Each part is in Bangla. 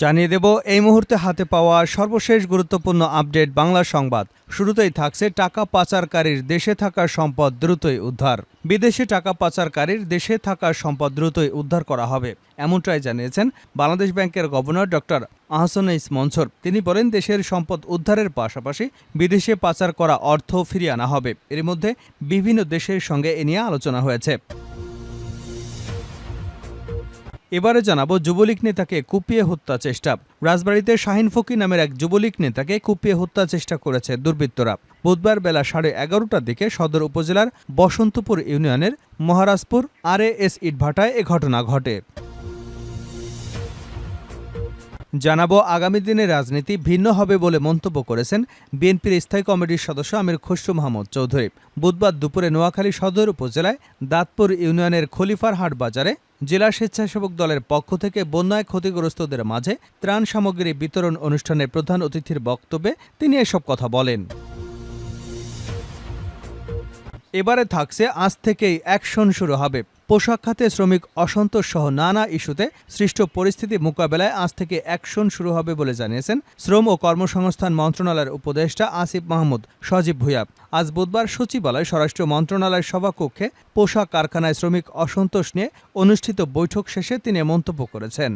জানিয়ে দেব, এই মুহূর্তে হাতে পাওয়া সর্বশেষ গুরুত্বপূর্ণ আপডেট বাংলা সংবাদ। শুরুতেই থাকছে টাকা পাচারকারীর দেশে থাকা সম্পদ দ্রুতই উদ্ধার। বিদেশে টাকা পাচারকারীর দেশে থাকা সম্পদ দ্রুতই উদ্ধার করা হবে, এমনটাই জানিয়েছেন বাংলাদেশ ব্যাংকের governor doctor Ahsan H Mansur. তিনি বলেন, দেশের সম্পদ উদ্ধারের পাশাপাশি বিদেশে পাচার করা অর্থ ফিরিয়ে আনা হবে। এর মধ্যে বিভিন্ন দেশের সঙ্গে এ নিয়ে আলোচনা হয়েছে। এবারে জানাব যুবলীগ নেতাকে কুপিয়ে হত্যা চেষ্টা। রাজবাড়ীতে শাহিন ফকি নামের এক যুবলীগ নেতাকে কুপিয়ে হত্যা চেষ্টা করেছে দুর্বৃত্তরা। বুধবার বেলা সাড়ে এগারোটার দিকে সদর উপজেলার বসন্তপুর ইউনিয়নের মহারাজপুর আর এস ইটভাটায় এ ঘটনা ঘটে। জানাব আগামী দিনে রাজনীতি ভিন্ন হবে বলে মন্তব্য করেছেন বিএনপির স্থায়ী কমিটির সদস্য আমির খসরু মাহমুদ চৌধুরী। বুধবার দুপুরে নোয়াখালী সদর উপজেলায় দাঁতপুর ইউনিয়নের খলিফার হাট বাজারে জেলা স্বেচ্ছাসেবক দলের পক্ষ থেকে বন্যায় ক্ষতিগ্রস্তদের মাঝে ত্রাণ সামগ্রী বিতরণ অনুষ্ঠানে প্রধান অতিথির বক্তব্যে তিনি এসব কথা বলেন। এবারে থাকছে আজ থেকেই অ্যাকশন শুরু হবে। পোশাক খাতে শ্রমিক অসন্তোষ সহ নানা ইস্যুতে সৃষ্ট পরিস্থিতি মোকাবেলায় আজ থেকে অ্যাকশন শুরু হবে বলে জানিয়েছেন শ্রম ও কর্মসংস্থান মন্ত্রণালয়ের উপদেষ্টা আসিফ মাহমুদ সজীব ভুইয়া। আজ বুধবার সচিবালয় স্বরাষ্ট্র মন্ত্রণালয়ের সভাকক্ষে পোশাক কারখানায় শ্রমিক অসন্তোষ নিয়ে অনুষ্ঠিত বৈঠক শেষে তিনি মন্তব্য করেছেন।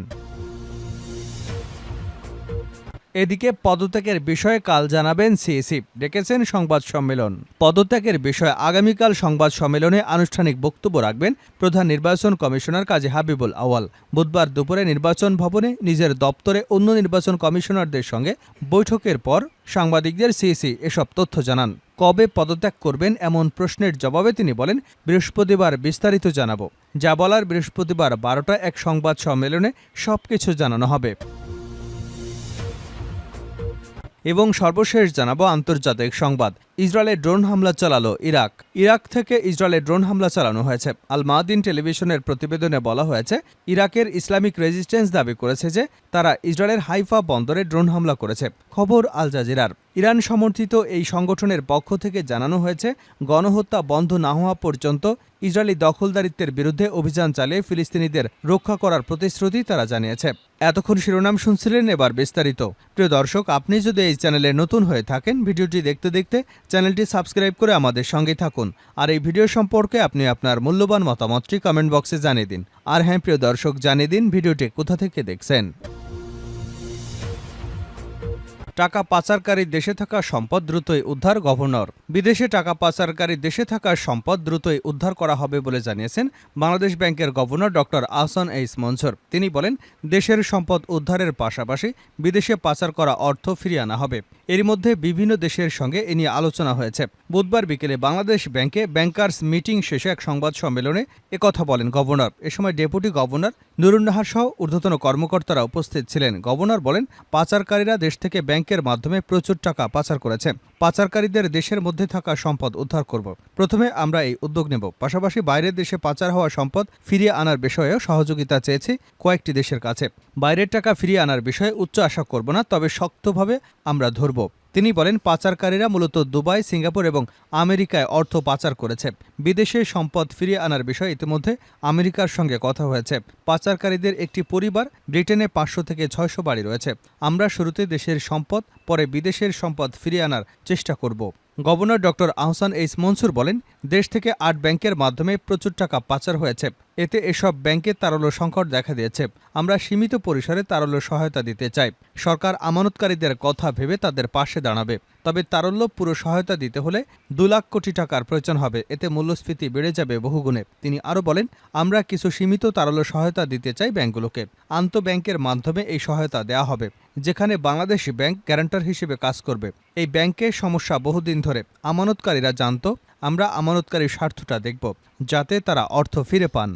এদিকে পদত্যাগের বিষয়ে কাল জানাবেন সিএসি। ডেকেছেন সংবাদ সম্মেলন। পদত্যাগের বিষয়ে আগামীকাল সংবাদ সম্মেলনে আনুষ্ঠানিক বক্তব্য রাখবেন প্রধান নির্বাচন কমিশনার কাজী হাবিবুল আওয়াল বুধবার দুপুরে নির্বাচন ভবনে নিজের দপ্তরে অন্য নির্বাচন কমিশনারদের সঙ্গে বৈঠকের পর সাংবাদিকদের সিএসি এসব তথ্য জানান। কবে পদত্যাগ করবেন এমন প্রশ্নের জবাবে তিনি বলেন, বৃহস্পতিবার বিস্তারিত জানাব। যা বলার বৃহস্পতিবার বারোটা এক সংবাদ সম্মেলনে সবকিছু জানানো হবে। এবং সর্বশেষ জানাব আন্তর্জাতিক সংবাদ। ইসরায়েলে ড্রোন হামলা চালালো ইরাক। ইরাক থেকে ইসরায়েলে ড্রোন হামলা চালানো হয়েছে। আল মাদিন টেলিভিশনের প্রতিবেদনে বলা হয়েছে, ইরাকের ইসলামিক রেজিস্ট্যান্স দাবি করেছে যে, তারা ইসরায়েলের হাইফা বন্দরে ড্রোন হামলা করেছে। খবর আল জাজিরার ইরান সমর্থিত এই সংগঠনের পক্ষ থেকে জানানো হয়েছে, গণহত্যা বন্ধ না হওয়া পর্যন্ত ইসরায়েলি দখলদারিত্বের বিরুদ্ধে অভিযান চালিয়ে ফিলিস্তিনিদের রক্ষা করার প্রতিশ্রুতি তারা জানিয়েছে। এতক্ষণ শিরোনাম শুনছিলেন এবার বিস্তারিত। প্রিয় দর্শক, আপনি যদি এই চ্যানেলে নতুন হয়ে থাকেন, ভিডিওটি দেখতে দেখতে চ্যানেলটি সাবস্ক্রাইব করে আমাদের সঙ্গে থাকুন। আর এই ভিডিও সম্পর্কে আপনি আপনার মূল্যবান মতামতটি কমেন্ট বক্সে জানিয়ে দিন। আর হ্যাঁ প্রিয় দর্শক, জানিয়ে দিন ভিডিওটি কোথা থেকে দেখছেন। টাকা পাচারকারী দেশে থাকা সম্পদ দ্রুতই উদ্ধার, গভর্নর। বিদেশে টাকা পাচারকারী দেশে থাকা সম্পদ দ্রুতই উদ্ধার করা হবে বলে জানিয়েছেন বাংলাদেশ ব্যাংকের governor doctor Ahsan H Mansur. তিনি বলেন, দেশের সম্পদ উদ্ধারের পাশাপাশি বিদেশে পাচার করা অর্থ ফিরিয়ে আনা হবে। এর মধ্যে বিভিন্ন দেশের সঙ্গে এ নিয়ে আলোচনা হয়েছে। বুধবার বিকেলে বাংলাদেশ ব্যাংকে ব্যাংকার্স মিটিং শেষে এক সংবাদ সম্মেলনে একথা বলেন গভর্নর। এ সময় ডেপুটি গভর্নর নুরুন্নাহার সহ ঊর্ধ্বতন কর্মকর্তারা উপস্থিত ছিলেন। গভর্নর বলেন, পাচারকারীরা দেশ থেকে ব্যাংকের মাধ্যমে প্রচুর টাকা পাচার করেছে। পাচারকারীদের দেশের মধ্যে থাকা সম্পদ উদ্ধার করব। প্রথমে আমরা এই উদ্যোগ নেব। পাশাপাশি বাইরের দেশে পাচার হওয়া সম্পদ ফিরিয়ে আনার বিষয়েও সহযোগিতা চেয়েছি কয়েকটি দেশের কাছে। বাইরের টাকা ফিরিয়ে আনার বিষয়ে উচ্চ আশা করব না, তবে শক্তভাবে আমরা ধরব। তিনি বলেন পাচারকারীরা মূলত দুবাই, সিঙ্গাপুর এবং আমেরিকায় অর্থ পাচার করেছে। বিদেশে সম্পদ ফিরিয়ে আনার বিষয়ে ইতিমধ্যে আমেরিকার সঙ্গে কথা হয়েছে। পাচারকারীদের একটি পরিবার ব্রিটেনে পাঁচশো থেকে ছয়শো বাড়ি রয়েছে। আমরা শুরুতে দেশের সম্পদ, পরে বিদেশের সম্পদ ফিরিয়ে আনার চেষ্টা করব। Governor doctor Ahsan H Mansur বলেন, দেশ থেকে আট ব্যাংকের মাধ্যমে প্রচুর টাকা পাচার হয়েছে। এতে এসব ব্যাংকে তারল্য সংকট দেখা দিয়েছে। আমরা সীমিত পরিসরে তারল্য সহায়তা দিতে চাই। সরকার আমানতকারীদের কথা ভেবে তাদের পাশে দাঁড়াবে। তবে তারল্য পুরো সহায়তা দিতে হলে দু লাখ কোটি টাকার প্রয়োজন হবে। এতে মূল্যস্ফীতি বেড়ে যাবে বহুগুণে। তিনি আরও বলেন, আমরা কিছু সীমিত তারল্য সহায়তা দিতে চাই ব্যাংকগুলোকে। আন্ত ব্যাংকের মাধ্যমে এই সহায়তা দেওয়া হবে, যেখানে বাংলাদেশি ব্যাংক গ্যারান্টার হিসেবে কাজ করবে। এই ব্যাংকের সমস্যা বহুদিন ধরে। আমানতকারীরা জানত, আমরা আমানতকারীর স্বার্থটা দেখব, যাতে তারা অর্থ ফিরে পান।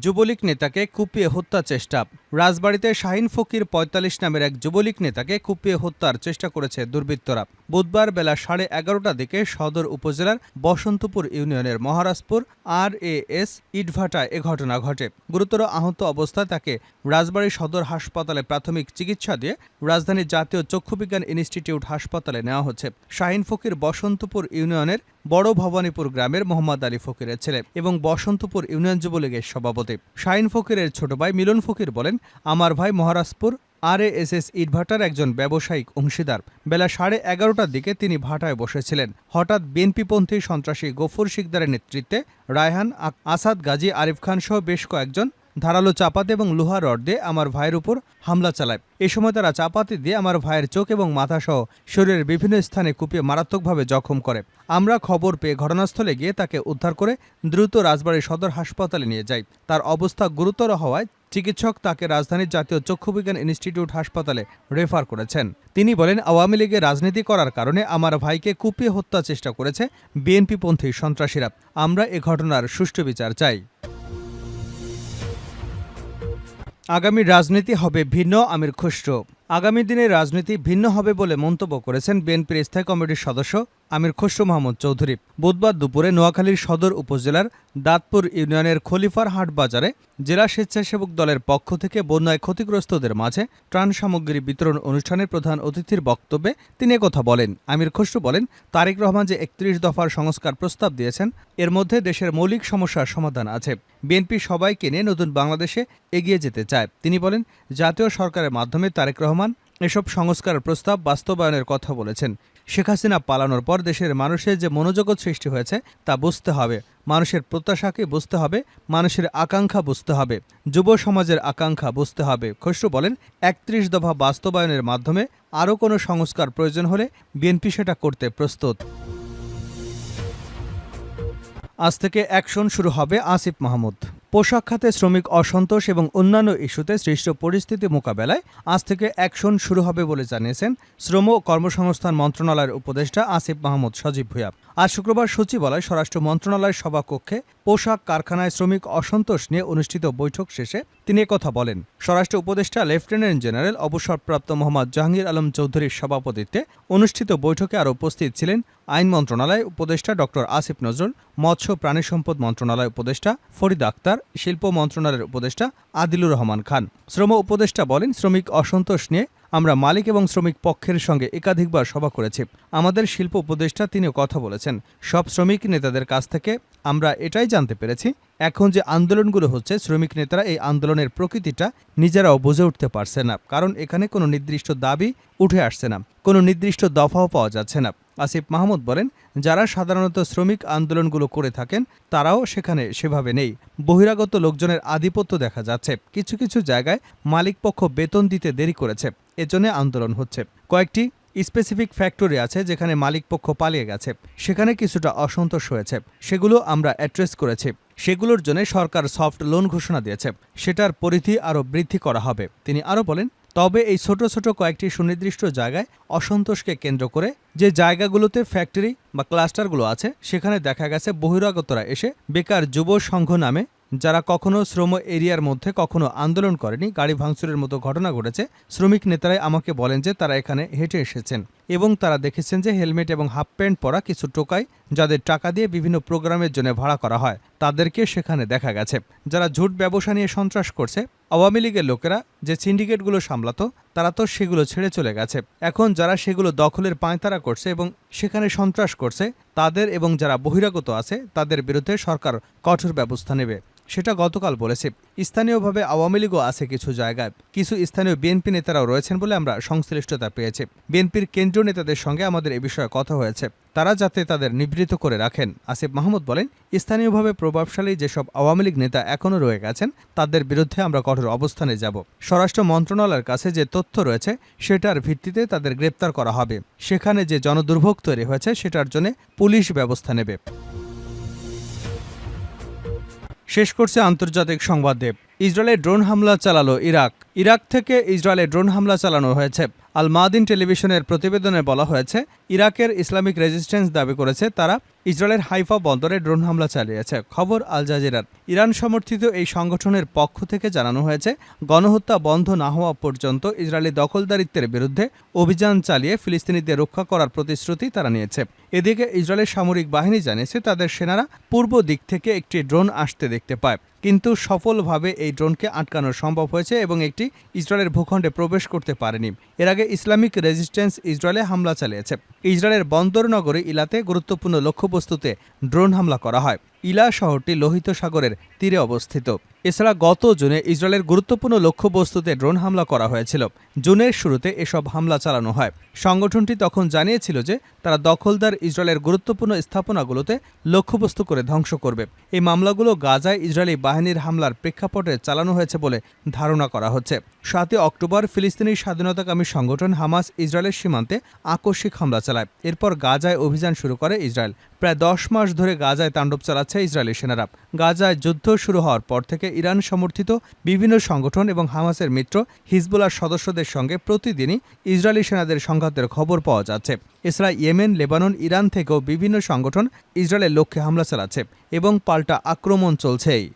যুবলীগ নেতাকে কুপিয়ে হত্যা চেষ্টা। রাজবাড়িতে শাহিন ফকির পঁয়তাল্লিশ নামের এক যুবলীগ নেতাকে কুপিয়ে হত্যার চেষ্টা করেছে দুর্বৃত্তরা। বুধবার বেলা সাড়ে এগারোটার দিকে সদর উপজেলার বসন্তপুর ইউনিয়নের মহারাজপুর আর এ এস ইটভাটায় এ ঘটনা ঘটে। গুরুতর আহত অবস্থায় তাকে রাজবাড়ী সদর হাসপাতালে প্রাথমিক চিকিৎসা দিয়ে রাজধানীর জাতীয় চক্ষুবিজ্ঞান ইনস্টিটিউট হাসপাতালে নেওয়া হচ্ছে। শাহিন ফকির বসন্তপুর ইউনিয়নের বড় ভবানীপুর গ্রামের মোহাম্মদ আলী ফকিরের ছেলে এবং বসন্তপুর ইউনিয়ন যুবলীগের সভাপতি। শাহিন ফকিরের ছোট ভাই মিলন ফকির বলেন, আমার ভাই মহারাজপুর আর এস এস ইটভাটার একজন ব্যবসায়িক অংশীদার। বেলা সাড়ে এগারোটার দিকে তিনি ভাটায় বসেছিলেন। হঠাৎ বিএনপিপন্থী সন্ত্রাসী গফুর শিকদারের নেতৃত্বে রায়হান আসাদ গাজী আরিফ খান সহ বেশ কয়েকজন ধারালো চাপাতি এবং লোহা রড দিয়ে আমার ভাইয়ের উপর হামলা চালায়। এ সময় তারা চাপাতি দিয়ে আমার ভাইয়ের চোখ এবং মাথা সহ শরীরের বিভিন্ন স্থানে কুপিয়ে মারাত্মকভাবে জখম করে। আমরা খবর পেয়ে ঘটনাস্থলে গিয়ে তাকে উদ্ধার করে দ্রুত রাজবাড়ী সদর হাসপাতালে নিয়ে যাই। তার অবস্থা গুরুতর হওয়ায় চিকিৎসক তাকে রাজধানীর জাতীয় চক্ষুবিজ্ঞান ইনস্টিটিউট হাসপাতালে রেফার করেছেন। তিনি বলেন, আওয়ামী লীগে রাজনীতি করার কারণে আমার ভাইকে কুপিয়ে হত্যা চেষ্টা করেছে বিএনপিপন্থী সন্ত্রাসীরা। আমরা এ ঘটনার সুষ্ঠু বিচার চাই। আগামী রাজনীতি হবে ভিন্ন, আমির খুসরো। আগামী দিনে রাজনীতি ভিন্ন হবে বলে মন্তব্য করেছেন বিএনপির স্থায়ী কমিটির সদস্য আমির খসরু মাহমুদ চৌধুরী। বুধবার দুপুরে নোয়াখালীর সদর উপজেলার দাঁতপুর ইউনিয়নের খলিফার হাট বাজারে জেলা স্বেচ্ছাসেবক দলের পক্ষ থেকে বন্যায় ক্ষতিগ্রস্তদের মাঝে ত্রাণ সামগ্রী বিতরণ অনুষ্ঠানের প্রধান অতিথির বক্তব্যে তিনি একথা বলেন। আমির খসরু বলেন, তারেক রহমান যে একত্রিশ দফার সংস্কার প্রস্তাব দিয়েছেন, এর মধ্যে দেশের মৌলিক সমস্যার সমাধান আছে। বিএনপি সবাইকে নিয়ে নতুন বাংলাদেশে এগিয়ে যেতে চায়। তিনি বলেন, জাতীয় সরকারের মাধ্যমে তারেক রহমান এসব সংস্কার প্রস্তাব বাস্তবায়নের কথা বলেছেন। শেখ হাসিনা পালানোর পর দেশের মানুষের যে মনোজগৎ সৃষ্টি হয়েছে, তা বুঝতে হবে। মানুষের প্রত্যাশাকে বুঝতে হবে, মানুষের আকাঙ্ক্ষা বুঝতে হবে, যুব সমাজের আকাঙ্ক্ষা বুঝতে হবে। খসরু বলেন, একত্রিশ দফা বাস্তবায়নের মাধ্যমে আরও কোনো সংস্কার প্রয়োজন হলে বিএনপি সেটা করতে প্রস্তুত। আজ থেকে অ্যাকশন শুরু হবে আসিফ মাহমুদ। পোশাক খাতে শ্রমিক অসন্তোষ এবং অন্যান্য ইস্যুতে সৃষ্ট পরিস্থিতি মোকাবেলায় আজ থেকে অ্যাকশন শুরু হবে বলে জানিয়েছেন শ্রম ও কর্মসংস্থান মন্ত্রণালয়ের উপদেষ্টা আসিফ মাহমুদ সজীব ভুঁইয়া। আজ শুক্রবার সচিবালয় স্বরাষ্ট্র মন্ত্রণালয়ের সভাকক্ষে পোশাক কারখানায় শ্রমিক অসন্তোষ নিয়ে অনুষ্ঠিত বৈঠক শেষে তিনি কথা বলেন। স্বরাষ্ট্র উপদেষ্টা লেফটেন্যান্ট জেনারেল অবসরপ্রাপ্ত মোহাম্মদ জাহাঙ্গীর আলম চৌধুরীর সভাপতিত্বে অনুষ্ঠিত বৈঠকে আরও উপস্থিত ছিলেন আইন মন্ত্রণালয় উপদেষ্টা ডক্টর আসিফ নজরুল, মৎস্য প্রাণী সম্পদ মন্ত্রণালয় উপদেষ্টা ফরিদ আক্তার, শিল্প মন্ত্রণালয়ের উপদেষ্টা আদিলুর রহমান খান। শ্রম উপদেষ্টা বলেন, শ্রমিক অসন্তোষ নিয়ে আমরা মালিক এবং শ্রমিক পক্ষের সঙ্গে একাধিকবার সভা করেছি। আমাদের শিল্প উপদেষ্টা তিনিও কথা বলেছেন, সব শ্রমিক নেতাদের কাছ থেকে আমরা এটাই জানতে পেরেছি, এখন যে আন্দোলনগুলো হচ্ছে, শ্রমিক নেতারা এই আন্দোলনের প্রকৃতিটা নিজেরাও বুঝে উঠতে পারছে না, কারণ এখানে কোনো নির্দিষ্ট দাবি উঠে আসছে না, কোনো নির্দিষ্ট দফাও পাওয়া যাচ্ছে না। আসিফ মাহমুদ বলেন, যারা সাধারণত শ্রমিক আন্দোলনগুলো করে থাকেন, তারাও সেখানে সেভাবে নেই। বহিরাগত লোকজনের আধিপত্য দেখা যাচ্ছে। কিছু কিছু জায়গায় মালিকপক্ষ বেতন দিতে দেরি করেছে। এজন্য আন্দোলন হচ্ছে। কয়েকটি স্পেসিফিক ফ্যাক্টরি আছে যেখানে মালিকপক্ষ পালিয়ে গেছে। সেখানে কিছুটা অসন্তোষ হয়েছে। সেগুলো আমরা অ্যাড্রেস করেছি। সেগুলোর জন্য সরকার সফট লোন ঘোষণা দিয়েছে। সেটার পরিধি আরও বৃদ্ধি করা হবে। তিনি আরও বলেন তবে এই ছোট ছোট কয়েকটি সুনির্দিষ্ট জায়গায় অসন্তোষকে কেন্দ্র করে যে জায়গাগুলোতে ফ্যাক্টরি বা ক্লাস্টারগুলো আছে, সেখানে দেখা গেছে বহিরাগতরা এসে বেকার যুব সংঘ নামে, যারা কখনো শ্রম এরিয়ার মধ্যে কখনো আন্দোলন করেনি, গাড়ি ভাঙচুরের মতো ঘটনা ঘটেছে, শ্রমিক নেতারাই আমাকে বলেন যে তারা এখানে হেঁটে এসেছেন এবং তারা দেখেছেন যে হেলমেট এবং হাফ প্যান্ট পরা কিছু টোকাই, যাদের টাকা দিয়ে বিভিন্ন প্রোগ্রামের জন্য ভাড়া করা হয়, তাদেরকে সেখানে দেখা গেছে। যারা ঝুট ব্যবসা নিয়ে সন্ত্রাস করছে আওয়ামী লীগের লোকেরা যে সিন্ডিকেটগুলো সামলাতো, তারা তো সেগুলো ছেড়ে চলে গেছে। এখন যারা সেগুলো দখলের পাঁয়তারা করছে এবং সেখানে সন্ত্রাস করছে, তাদের এবং যারা বহিরাগত আছে, তাদের বিরুদ্ধে সরকার কঠোর ব্যবস্থা নেবে। সেটা গতকাল বলেছে। স্থানীয়ভাবে আওয়ামী লীগও আছে কিছু জায়গায়। কিছু স্থানীয় বিএনপি নেতারাও রয়েছেন বলে আমরা সংশ্লিষ্টতা পেয়েছি। বিএনপির কেন্দ্রীয় নেতাদের সঙ্গে আমাদের এ বিষয়ে কথা হয়েছে। তারা যাতে তাদের নিবৃত করে রাখেন। আসিফ মাহমুদ বলেন, স্থানীয়ভাবে প্রভাবশালী যেসব আওয়ামী লীগ নেতা এখনও রয়ে গেছেন, তাদের বিরুদ্ধে আমরা কঠোর অবস্থানে যাব। স্বরাষ্ট্র মন্ত্রণালয়ের কাছে যে তথ্য রয়েছে, সেটার ভিত্তিতে তাদের গ্রেপ্তার করা হবে। সেখানে যে জনদুর্ভোগ তৈরি হয়েছে, সেটার জন্য পুলিশ ব্যবস্থা নেবে। শেষ করছে আন্তর্জাতিক সংবাদ দেব। ইসরায়েলে ড্রোন হামলা চালালো ইরাক। ইরাক থেকে ইসরায়েলে ড্রোন হামলা চালানো হয়েছে। আল মাদিন টেলিভিশনের প্রতিবেদনে বলা হয়েছে, ইরাকের ইসলামিক রেজিস্ট্যান্স দাবি করেছে তারা ইসরায়েলের হাইফা বন্দরে ড্রোন হামলা চালিয়েছে। খবর আল জাজিরার। ইরান সমর্থিত এই সংগঠনের পক্ষ থেকে জানানো হয়েছে, গণহত্যা বন্ধ না হওয়া পর্যন্ত ইসরায়েলি দখলদারিত্বের বিরুদ্ধে অভিযান চালিয়ে ফিলিস্তিনিদের রক্ষা করার প্রতিশ্রুতি তারা নিয়েছে। এদিকে ইসরায়েলের সামরিক বাহিনী জানিয়েছে, তাদের সেনারা পূর্ব দিক থেকে একটি ড্রোন আসতে দেখতে পায়। কিন্তু সফলভাবে এই ড্রোনকে আটকানো সম্ভব হয়েছে এবং একটি ইসরায়েলের ভূখণ্ডে প্রবেশ করতে পারেনি। এর আগে ইসলামিক রেজিস্ট্যান্স ইসরায়েলে হামলা চালিয়েছে। ইসরায়েলের বন্দর নগরী ইলাতে গুরুত্বপূর্ণ লক্ষ্যবস্তুতে ড্রোন হামলা করা হয়। ইলা শহরটি লোহিত সাগরের তীরে অবস্থিত। এছাড়া গত জুনে ইসরায়েলের গুরুত্বপূর্ণ লক্ষ্যবস্তুতে ড্রোন হামলা করা হয়েছিল। জুনের শুরুতে এসব হামলা চালানো হয়। সংগঠনটি তখন জানিয়েছিল যে তারা দখলদার ইসরায়েলের গুরুত্বপূর্ণ স্থাপনাগুলোতে লক্ষ্যবস্তু করে ধ্বংস করবে। এই মামলাগুলো গাজায় ইসরায়েলি বাহিনীর হামলার প্রেক্ষাপটে চালানো হয়েছে বলে ধারণা করা হচ্ছে। সাতই অক্টোবর ফিলিস্তিনি স্বাধীনতাকামী সংগঠন হামাস ইসরায়েলের সীমান্তে আকস্মিক হামলা চালায়। এরপর গাজায় অভিযান শুরু করে ইসরায়েল। প্রায় দশ মাস ধরে গাজায় তাণ্ডব চালাচ্ছে ইসরায়েলি সেনারা। গাজায় যুদ্ধ শুরু হওয়ার পর থেকে ইরান সমর্থিত বিভিন্ন সংগঠন এবং হামাসের মিত্র হিজবুলার সদস্যদের সঙ্গে প্রতিদিনই ইসরায়েলি সেনাদের সংঘাতের খবর পাওয়া যাচ্ছে। এছাড়া ইয়েমেন, লেবানন, ইরান থেকেও বিভিন্ন সংগঠন ইসরায়েলের লক্ষ্যে হামলা চালাচ্ছে এবং পাল্টা আক্রমণ চলছেই।